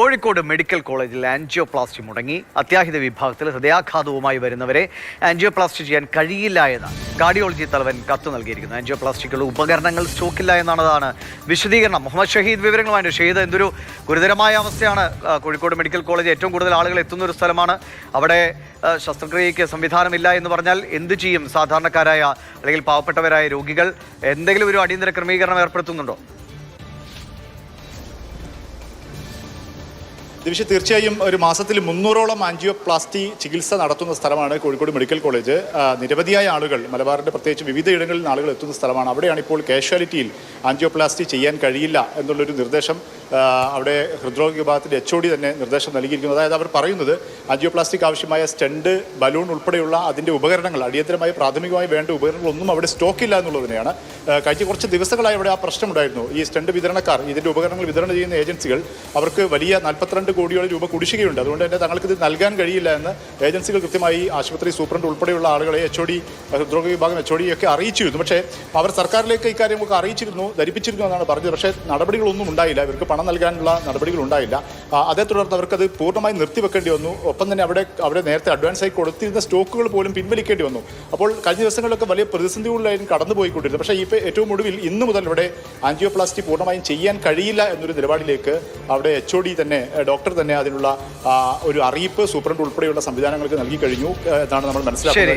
Kozhikode medical കോളേജിൽ angioplasty മുടങ്ങി. അത്യാഹിത വിഭാഗത്തിൽ ഹൃദയാഘാതവുമായി വരുന്നവരെ ആൻജിയോപ്ലാസ്റ്റി ചെയ്യാൻ കഴിയില്ല എന്ന് കാർഡിയോളജി തലവൻ കത്ത് നൽകിയിരിക്കുന്നു. ആൻജിയോപ്ലാസ്റ്റിക്കുള്ള ഉപകരണങ്ങൾ സ്റ്റോക്കില്ല എന്നാണതാണ് വിശദീകരണം. മുഹമ്മദ് ഷഹീദ് വിവരങ്ങളുമായി ഷഹീദ് എന്തൊരു ഗുരുതരമായ അവസ്ഥയാണ്. കോഴിക്കോട് മെഡിക്കൽ കോളേജ് ഏറ്റവും കൂടുതൽ ആളുകൾ എത്തുന്ന ഒരു സ്ഥലമാണ്. അവിടെ ശസ്ത്രക്രിയയ്ക്ക് സംവിധാനമില്ല എന്ന് പറഞ്ഞാൽ എന്ത് ചെയ്യും സാധാരണക്കാരായ അല്ലെങ്കിൽ പാവപ്പെട്ടവരായ രോഗികൾ? എന്തെങ്കിലും ഒരു അടിയന്തര ക്രമീകരണം ഏർപ്പെടുത്തുന്നുണ്ടോ? ദിവിഷ തീർച്ചയായും ഒരു മാസത്തിൽ മുന്നൂറോളം ആൻജിയോപ്ലാസ്റ്റി ചികിത്സ നടത്തുന്ന സ്ഥലമാണ് കോഴിക്കോട് മെഡിക്കൽ കോളേജ്. നിരവധിയായ ആളുകൾ മലബാറിന്റെ പ്രത്യേകിച്ച് വിവിധ ഇടങ്ങളിൽ ആളുകൾ എത്തുന്ന സ്ഥലമാണ്. അവിടെയാണ് ഇപ്പോൾ കാഷ്വാലിറ്റിയിൽ ആൻജിയോപ്ലാസ്റ്റി ചെയ്യാൻ കഴിയില്ല എന്നുള്ളൊരു നിർദ്ദേശം അവിടെ ഹൃദ്രോഗ വിഭാഗത്തിന്റെ എച്ച് ഒ ഡി തന്നെ നിർദ്ദേശം നൽകിയിരിക്കുന്നു. അതായത് അവർ പറയുന്നത് ആൻജിയോപ്ലാസ്റ്റിക്ക് ആവശ്യമായ സ്റ്റെൻഡ് ബലൂൺ ഉൾപ്പെടെയുള്ള അതിന്റെ ഉപകരണങ്ങൾ അടിയന്തരമായി പ്രാഥമികമായി വേണ്ട ഉപകരണങ്ങളൊന്നും അവിടെ സ്റ്റോക്കില്ല എന്നുള്ളത് തന്നെയാണ് കഴിഞ്ഞ കുറച്ച് ദിവസങ്ങളായി അവിടെ ആ പ്രശ്നമുണ്ടായിരുന്നു. ഈ സ്റ്റെൻഡ് വിതരണക്കാർ ഇതിന്റെ ഉപകരണങ്ങൾ വിതരണം ചെയ്യുന്ന ഏജൻസികൾ അവർക്ക് വലിയ നാൽപ്പത്തിരണ്ട് കോടിയോളം രൂപ കുടിശ്ശികയുണ്ട്. അതുകൊണ്ട് തന്നെ തങ്ങൾക്ക് ഇത് നൽകാൻ കഴിയില്ല എന്ന് ഏജൻസികൾ കൃത്യമായി ആശുപത്രി സൂപ്രണ്ട് ഉൾപ്പെടെയുള്ള ആളുകളെ എച്ച് ഒ ഡി ഹൃദ്രോഗ വിഭാഗം എച്ച് ഒ ഡി ഒക്കെ അറിയിച്ചിരുന്നു. പക്ഷേ അവർ സർക്കാരിലേക്ക് ഇക്കാര്യമൊക്കെ അറിയിച്ചിരുന്നു ധരിപ്പിച്ചിരുന്നു എന്നാണ് പറഞ്ഞത്. പക്ഷേ നടപടികളൊന്നും ഉണ്ടായില്ല. ഇവർക്ക് പണം നൽകാനുള്ള നടപടികൾ ഉണ്ടായില്ല. അതേ തുടർന്ന് അവർക്കത് പൂർണമായി നിർത്തിവെക്കേണ്ടി വന്നു. ഒപ്പം തന്നെ അവിടെ അവിടെ നേരത്തെ അഡ്വാൻസ് ആയി കൊടുത്തിരുന്ന സ്റ്റോക്കുകൾ പോലും പിൻവലിക്കേണ്ടി വന്നു. അപ്പോൾ കഴിഞ്ഞ ദിവസങ്ങളിലൊക്കെ വലിയ പ്രതിസന്ധികളിലായിരുന്നു കടന്നു പോയിക്കൊണ്ടിരുന്നത് പക്ഷേ ഇപ്പോൾ ഏറ്റവും ഒടുവിൽ ഇന്ന് മുതൽ ഇവിടെ ആൻജിയോപ്ലാസ്റ്റി പൂർണമായും ചെയ്യാൻ കഴിയില്ല എന്നൊരു നിലപാടിലേക്ക് അവിടെ എച്ച് ഒ ഡി തന്നെ ഏഹ്, ഡോക്ടർ തന്നെ അതിനുള്ള ഒരു അറിയിപ്പ് സൂപ്രണ്ട് ഉൾപ്പെടെയുള്ള സംവിധാനങ്ങൾക്ക് നൽകി കഴിഞ്ഞു എന്നാണ് നമ്മൾ മനസ്സിലാക്കുന്നത്.